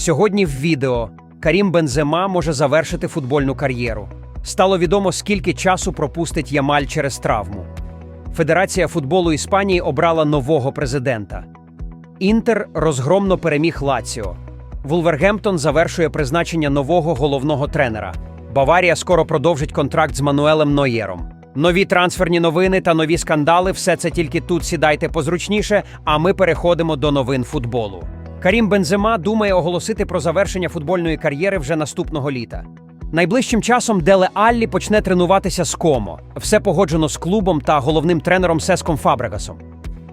Сьогодні в відео Карім Бензема може завершити футбольну кар'єру. Стало відомо, скільки часу пропустить Ямаль через травму. Федерація футболу Іспанії обрала нового президента. Інтер розгромно переміг Лаціо. Вулвергемптон завершує призначення нового головного тренера. Баварія скоро продовжить контракт з Мануелем Ноєром. Нові трансферні новини та нові скандали все це тільки тут сідайте позручніше, а ми переходимо до новин футболу. Карім Бензема думає оголосити про завершення футбольної кар'єри вже наступного літа. Найближчим часом Деле Аллі почне тренуватися з Комо. Все погоджено з клубом та головним тренером Сеском Фабрегасом.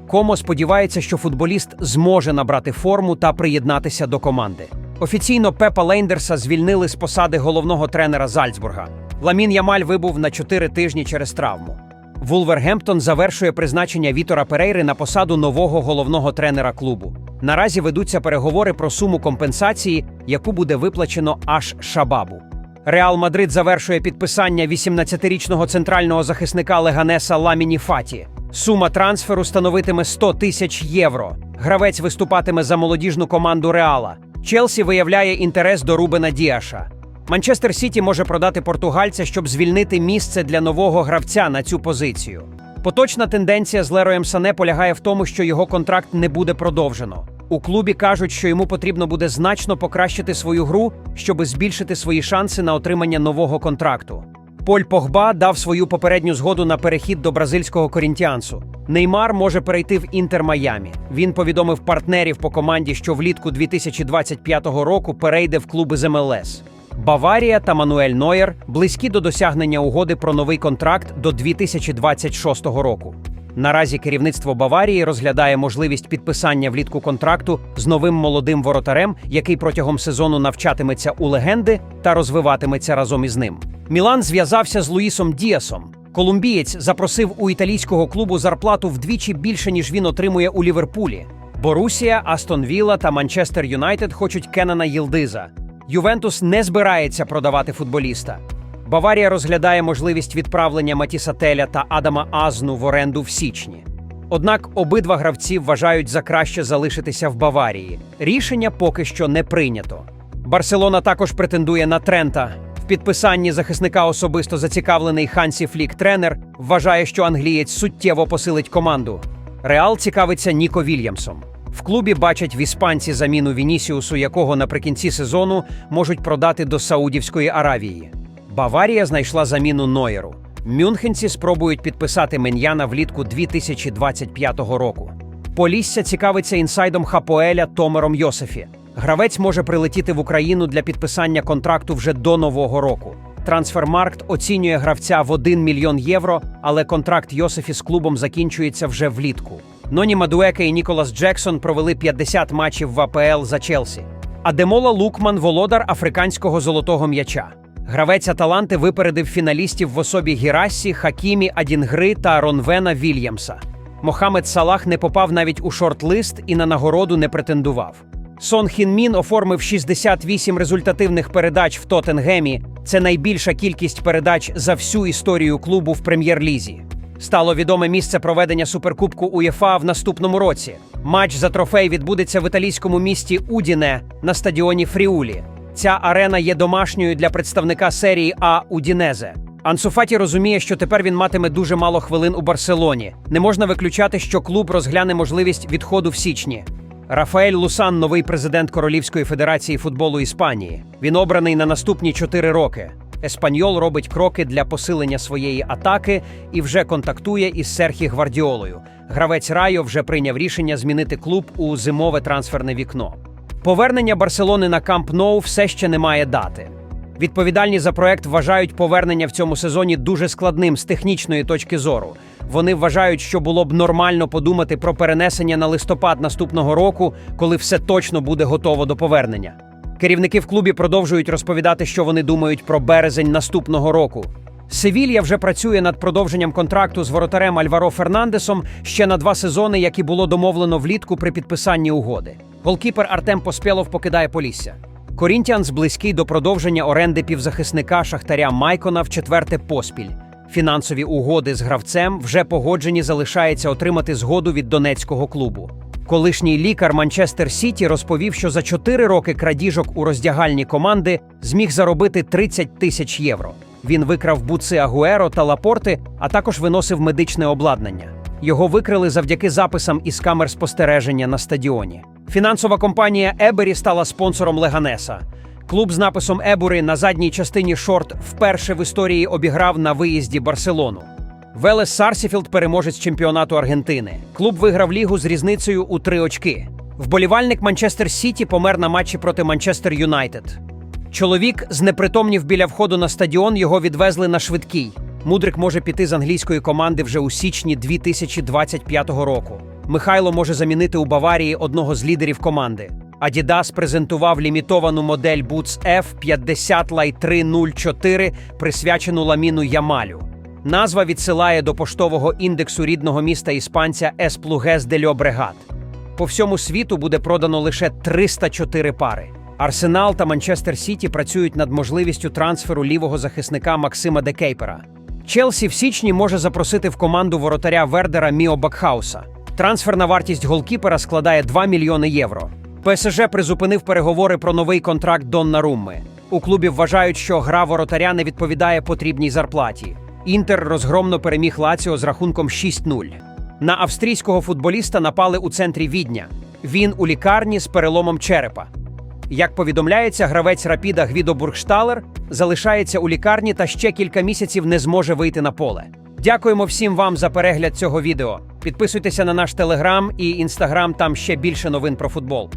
Комо сподівається, що футболіст зможе набрати форму та приєднатися до команди. Офіційно Пепа Лейндерса звільнили з посади головного тренера Зальцбурга. Ламін Ямаль вибув на 4 тижні через травму. Вулвергемптон завершує призначення Вітора Перейри на посаду нового головного тренера клубу. Наразі ведуться переговори про суму компенсації, яку буде виплачено аж Шабабу. Реал Мадрид завершує підписання 18-річного центрального захисника Леганеса Ламіні Фаті. Сума трансферу становитиме 100 тисяч євро. Гравець виступатиме за молодіжну команду Реала. Челсі виявляє інтерес до Рубена Діаша. Манчестер Сіті може продати португальця, щоб звільнити місце для нового гравця на цю позицію. Поточна тенденція з Лероєм Сане полягає в тому, що його контракт не буде продовжено. У клубі кажуть, що йому потрібно буде значно покращити свою гру, щоби збільшити свої шанси на отримання нового контракту. Поль Погба дав свою попередню згоду на перехід до бразильського корінтіансу. Неймар може перейти в Інтер Майамі. Він повідомив партнерів по команді, що влітку 2025 року перейде в клуби з МЛС. Баварія та Мануель Нойер близькі до досягнення угоди про новий контракт до 2026 року. Наразі керівництво Баварії розглядає можливість підписання влітку контракту з новим молодим воротарем, який протягом сезону навчатиметься у легенди та розвиватиметься разом із ним. Мілан зв'язався з Луїсом Діасом. Колумбієць запросив у італійського клубу зарплату вдвічі більше, ніж він отримує у Ліверпулі. Борусія, Астон Вілла та Манчестер Юнайтед хочуть Кенана Єлдиза. Ювентус не збирається продавати футболіста. Баварія розглядає можливість відправлення Матіса Теля та Адама Азну в оренду в січні. Однак обидва гравці вважають за краще залишитися в Баварії. Рішення поки що не прийнято. Барселона також претендує на Трента. В підписанні захисника особисто зацікавлений Хансі Флік тренер вважає, що англієць суттєво посилить команду. Реал цікавиться Ніко Вільямсом. В клубі бачать в іспанці заміну Вінісіусу, якого наприкінці сезону можуть продати до Саудівської Аравії. Баварія знайшла заміну Нойеру. Мюнхенці спробують підписати Меньяна влітку 2025 року. Полісся цікавиться інсайдом Хапоеля Томером Йосефі. Гравець може прилетіти в Україну для підписання контракту вже до нового року. Трансфермаркт оцінює гравця в 1 мільйон євро, але контракт Йосефі з клубом закінчується вже влітку. Ноні Мадуеке і Ніколас Джексон провели 50 матчів в АПЛ за Челсі. Адемола Лукман володар африканського золотого м'яча. Гравець Аталанти випередив фіналістів в особі Гірассі, Хакімі, Адінгри та Ронвена Вільямса. Мохамед Салах не попав навіть у шорт-лист і на нагороду не претендував. Сон Хін Мін оформив 68 результативних передач в Тоттенгемі. Це найбільша кількість передач за всю історію клубу в прем'єр-лізі. Стало відоме місце проведення суперкубку УЄФА в наступному році. Матч за трофей відбудеться в італійському місті Удіне на стадіоні Фріулі. Ця арена є домашньою для представника серії А Удінезе. Ансуфаті розуміє, що тепер він матиме дуже мало хвилин у Барселоні. Не можна виключати, що клуб розгляне можливість відходу в січні. Рафаель Лусан, новий президент Королівської федерації футболу Іспанії. Він обраний на наступні чотири роки. Еспаньол робить кроки для посилення своєї атаки і вже контактує із Серхі Гвардіолою. Гравець Райо вже прийняв рішення змінити клуб у зимове трансферне вікно. Повернення Барселони на Камп Ноу все ще не має дати. Відповідальні за проект вважають повернення в цьому сезоні дуже складним з технічної точки зору. Вони вважають, що було б нормально подумати про перенесення на листопад наступного року, коли все точно буде готово до повернення. Керівники в клубі продовжують розповідати, що вони думають про березень наступного року. Севілья вже працює над продовженням контракту з воротарем Альваро Фернандесом ще на два сезони, як і було домовлено влітку при підписанні угоди. Голкіпер Артем Поспєлов покидає Полісся. Корінтіанс близький до продовження оренди півзахисника Шахтаря Майкона в четверте поспіль. Фінансові угоди з гравцем вже погоджені залишається отримати згоду від донецького клубу. Колишній лікар Манчестер Сіті розповів, що за 4 роки крадіжок у роздягальні команди зміг заробити 30 тисяч євро. Він викрав буци Агуеро та Лапорти, а також виносив медичне обладнання. Його викрили завдяки записам із камер спостереження на стадіоні. Фінансова компанія Ебері стала спонсором Леганеса. Клуб з написом Ебури на задній частині шорт вперше в історії обіграв на виїзді Барселону. Велес Сарсіфілд переможець чемпіонату Аргентини. Клуб виграв лігу з різницею у три очки. Вболівальник Манчестер Сіті помер на матчі проти Манчестер Юнайтед. Чоловік знепритомнів біля входу на стадіон, його відвезли на швидкій. Мудрик може піти з англійської команди вже у січні 2025 року. Михайло може замінити у Баварії одного з лідерів команди. Adidas презентував лімітовану модель Boots F50 Lite 304, присвячену ламіну Ямалю. Назва відсилає до поштового індексу рідного міста іспанця Esplugues de Llobregat. По всьому світу буде продано лише 304 пари. Арсенал та Манчестер Сіті працюють над можливістю трансферу лівого захисника Максима Декейпера. Челсі в січні може запросити в команду воротаря Вердера Міо Бакхауса. Трансферна вартість голкіпера складає 2 мільйони євро. ПСЖ призупинив переговори про новий контракт Доннарумми. У клубі вважають, що гра воротаря не відповідає потрібній зарплаті. Інтер розгромно переміг Лаціо з рахунком 6-0. На австрійського футболіста напали у центрі Відня. Він у лікарні з переломом черепа. Як повідомляється, гравець Рапіда Гвідо Бургшталер залишається у лікарні та ще кілька місяців не зможе вийти на поле. Дякуємо всім вам за перегляд цього відео. Підписуйтеся на наш телеграм і інстаграм, там ще більше новин про футбол.